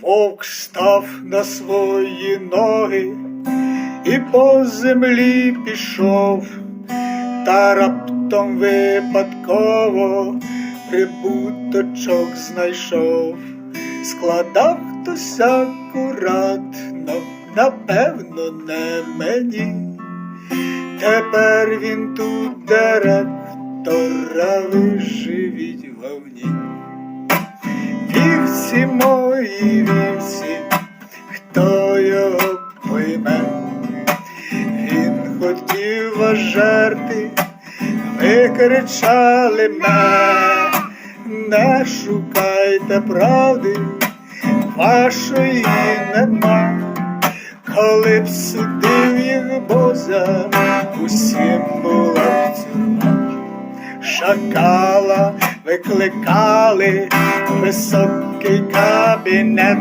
Вовк став на свої ноги і по землі пішов, та раптом випадково прибуточок знайшов, складав хтось акуратно, напевно, не мені. Тепер він тут директора виживіть вовні. Вівці мої вівці, хто його пойме, він хотів вас жерти, ви кричали ме, не шукайте правди, вашої нема. Коли б судив їх Боза, усім була б тюрма. Шакала викликали в високий кабінет,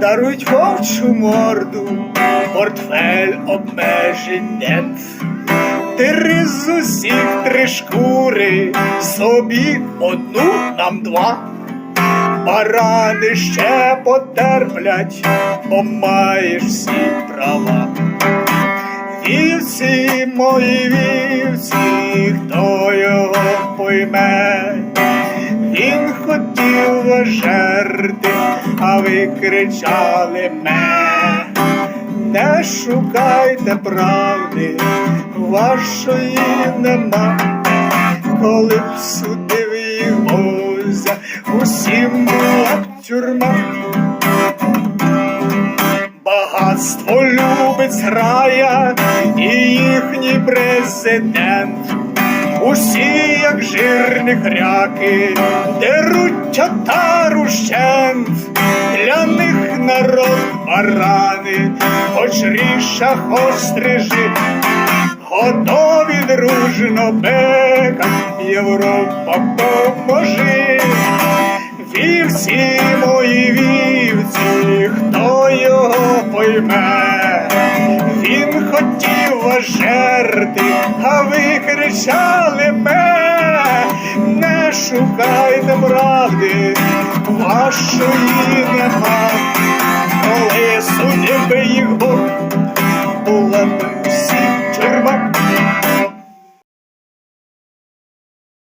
дарують вовчу морду, портфель обмежень нет. Ти з усіх три шкури, собі одну нам два. Барани ще потерплять, бо маєш всі права. Вівці, мої вівці, хто його пойме, жерти, а ви кричали ме. Не шукайте правди, вашої нема, коли б судив їх Бозя, усім була б тюрма. Багатство любить зграя і їхній президент. Усі, як жирні хряки, деруть татару щент. Для них народ барани, хоч ріша, хоч стрижи, готові дружно бека, Європа поможи. Вівці, мої вівці, жерти, а ви кричали ме, не шукайте правди, вашої нема,